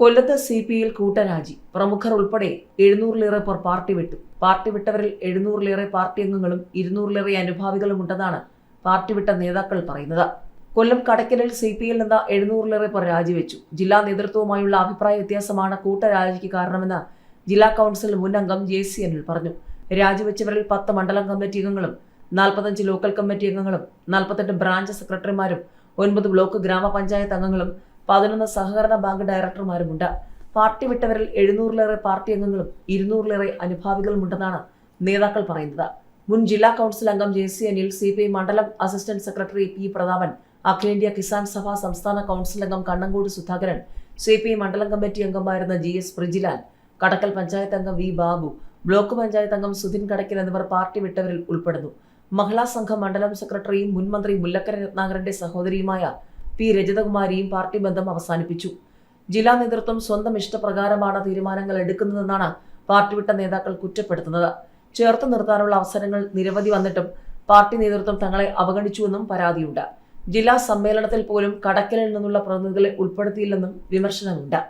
കൊല്ലത്ത് C P ഐയിൽ കൂട്ടരാജി. പ്രമുഖർ ഉൾപ്പെടെ എഴുന്നൂറിലേറെ പേർ പാർട്ടി വിട്ടു. പാർട്ടി വിട്ടവരിൽ എഴുന്നൂറിലേറെ പാർട്ടി അംഗങ്ങളും ഇരുന്നൂറിലേറെ അനുഭാവികളും ഉണ്ടെന്നാണ് പാർട്ടി വിട്ട നേതാക്കൾ പറയുന്നത്. കൊല്ലം കടയ്ക്കലിൽ സി പി ഐയിൽ നിന്ന് എഴുന്നൂറിലേറെ പേർ രാജിവെച്ചു. ജില്ലാ നേതൃത്വവുമായുള്ള അഭിപ്രായ വ്യത്യാസമാണ് കൂട്ടരാജിക്ക് കാരണമെന്ന് ജില്ലാ കൗൺസിൽ മുൻ അംഗം ജെ സി അനിൽ പറഞ്ഞു. രാജിവെച്ചവരിൽ പത്ത് മണ്ഡലം കമ്മിറ്റി അംഗങ്ങളും നാൽപ്പത്തഞ്ച് ലോക്കൽ കമ്മിറ്റി അംഗങ്ങളും നാൽപ്പത്തെട്ട് ബ്രാഞ്ച് സെക്രട്ടറിമാരും ഒൻപത് ബ്ലോക്ക് ഗ്രാമപഞ്ചായത്ത് അംഗങ്ങളും പതിനൊന്ന് സഹകരണ ബാങ്ക് ഡയറക്ടർമാരുമുണ്ട്. പാർട്ടി വിട്ടവരിൽ എഴുന്നൂറിലേറെ പാർട്ടി അംഗങ്ങളും ഇരുന്നൂറിലേറെ അനുഭാവികളുമുണ്ടെന്നാണ് നേതാക്കൾ പറയുന്നത്. മുൻ ജില്ലാ കൗൺസിൽ അംഗം J C Anil C P I മണ്ഡലം അസിസ്റ്റന്റ് സെക്രട്ടറി പി പ്രതാപൻ അഖിലേന്ത്യാ കിസാൻ സഭ സംസ്ഥാന കൗൺസിൽ അംഗം Kannankode Sudhakaran C P I മണ്ഡലം കമ്മിറ്റി അംഗമായിരുന്ന ജി എസ് പ്രിജിലാൽ കടക്കൽ പഞ്ചായത്ത് അംഗം വി ബാബു ബ്ലോക്ക് പഞ്ചായത്ത് അംഗം സുധിൻ കടക്കൽ എന്നിവർ പാർട്ടി വിട്ടവരിൽ ഉൾപ്പെടുന്നു. മഹിളാ സംഘം മണ്ഡലം സെക്രട്ടറിയും മുൻമന്ത്രി മുല്ലക്കര രത്നാകരന്റെ സഹോദരിയുമായ പി രജതകുമാരിയും പാർട്ടി ബന്ധം അവസാനിപ്പിച്ചു. ജില്ലാ നേതൃത്വം സ്വന്തം ഇഷ്ടപ്രകാരമാണ് തീരുമാനങ്ങൾ എടുക്കുന്നതെന്നാണ് പാർട്ടി വിട്ട നേതാക്കൾ കുറ്റപ്പെടുത്തുന്നത്. ചേർത്ത് നിർത്താനുള്ള അവസരങ്ങൾ നിരവധി വന്നിട്ടും പാർട്ടി നേതൃത്വം തങ്ങളെ അവഗണിച്ചുവെന്നും പരാതിയുണ്ട്. ജില്ലാ സമ്മേളനത്തിൽ പോലും കടക്കലിൽ നിന്നുള്ള പ്രതിനിധികളെ ഉൾപ്പെടുത്തിയില്ലെന്നും വിമർശനമുണ്ട്.